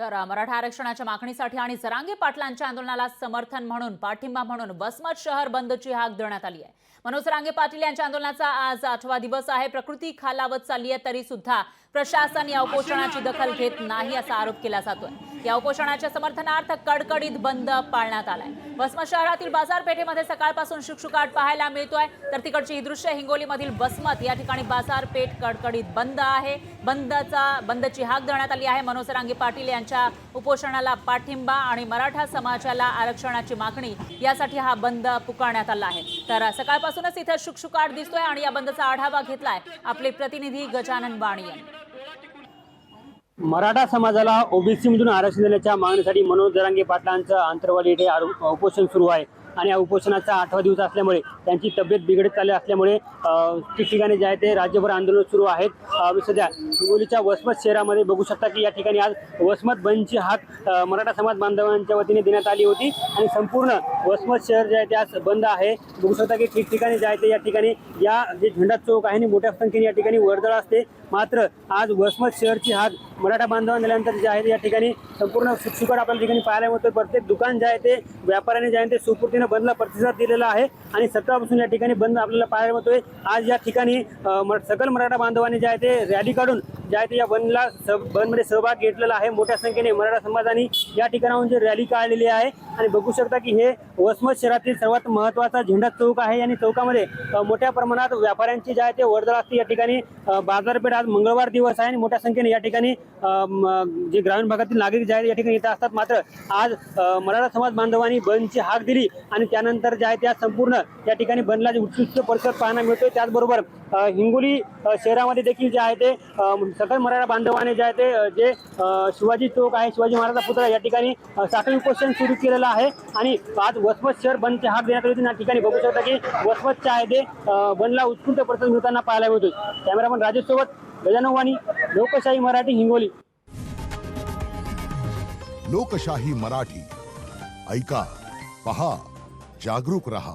तर मराठा आरक्षणाच्या मागणीसाठी आणि जरांगे पाटलांच्या आंदोलनाला समर्थन म्हणून पाठिंबा म्हणून वसमत शहर बंदची हाक देण्यात आली आहे. मनोज जरांगे पाटील यांच्या आंदोलनाचा आज आठवा दिवस आहे. प्रकृती खालावत चालली आहे तरी सुद्धा प्रशासन या उपोषणाची दखल घेत नाही असा आरोप केला जातोय. या उपोषणाच्या समर्थनार्थ कडकडीत बंद पाळण्यात आलाय. भस्म शहरातील बाजारपेठेमध्ये सकाळपासून शुकशुकाट पाहायला मिळतोय. तर तिकडची ही दृश्य हिंगोलीमधील बसमत या ठिकाणी बाजारपेठ कडकडीत बंद आहे. बंदचा बंदची हाक देण्यात आली आहे. मनोज रांगे पाटील यांच्या उपोषणाला पाठिंबा आणि मराठा समाजाला आरक्षणाची मागणी यासाठी हा बंद पुकारण्यात आला आहे. तर सकाळपासूनच इथे शुकशुकाट दिसतोय आणि या बंदचा आढावा घेतलाय आपले प्रतिनिधी गजानन वाणी यांनी मराठा समाजाला ओबीसीमधून आरक्षण देण्याच्या मागणीसाठी मनोज जरांगे पाटलांचं आंतरवाडी येथे आरो- उपोषण सुरू आहे. आणि या उपोषणाचा आठवा दिवस असल्यामुळे त्यांची तब्येत बिघडत चालली असल्यामुळे ठिकठिकाणी जे आहे ते राज्यभर आंदोलन सुरू आहेत. सध्या हिंगोलीच्या वसमत शहरामध्ये बघू शकता की या ठिकाणी आज वसमत बंदची हाक मराठा समाज बांधवांच्या वतीने देण्यात आली होती. आणि संपूर्ण वसमत शहर जे आहे ते आज बंद आहे. बघू शकता की ठिकठिकाणी जे आहे ते या ठिकाणी या जे झेंडा चौक आहे आणि मोठ्या संख्येने या ठिकाणी वर्दळ असते. मात्र आज वसमत शहरची हाक मराठा बांधवांना दिल्यानंतर जे आहे या ठिकाणी संपूर्ण सुटसुकट आपल्या ठिकाणी पाहायला मिळतो प्रत्येक दुकान जे आहे ते व्यापाऱ्याने जे आहे ते सुपूर्तीनं बंदला प्रतिसाद दिलेला आहे आणि सकाळपासून या ठिकाणी बंद आपल्याला पाहायला मिळतोय. आज या ठिकाणी सकल मराठा बांधवांनी जे आहे ते रॅली काढून जे आहे ते या बंदला स बंदमध्ये सहभाग घेतलेला आहे. मोठ्या संख्येने मराठा समाजाने या ठिकाणाहून जी रॅली काढलेली आहे. आणि बघू शकता की हे वसमत शहरातील सर्वात महत्त्वाचा झेंडा चौक आहे. आणि चौकामध्ये मोठ्या प्रमाणात व्यापाऱ्यांची जे आहे ते वर्दळ असते. या ठिकाणी बाजारपेठ आज मंगळवार दिवस आहे. आणि मोठ्या संख्येने या ठिकाणी जे ग्रामीण भागातील नागरिक जे आहेत या ठिकाणी येत असतात. मात्र आज मराठा समाज बांधवांनी बंदची हाक दिली. आणि त्यानंतर जे आहे त्या संपूर्ण या ठिकाणी बंदला जे उत्कृष्ट परिसर पाहायला मिळतोय. त्याचबरोबर हिंगोली शहरामध्ये देखील जे आहे ते सकल मराठा बांधवाने जे आहे ते जे शिवाजी चौक आहे शिवाजी महाराजा पुतळा या ठिकाणी साखळी उपोषण सुरू केलेलं आहे. आणि आज वसमत शहर बंदचे हाक देण्यात आले या ठिकाणी बघू शकता की वसमतचे आहे ते बनला बंदला उत्स्फूर्त प्रतिसाद मिळताना पाहायला मिळतो कॅमेरामन राजेश सोबत गजानन वाणी लोकशाही मराठी हिंगोली. लोकशाही मराठी. ऐका पहा जागरूक रहा.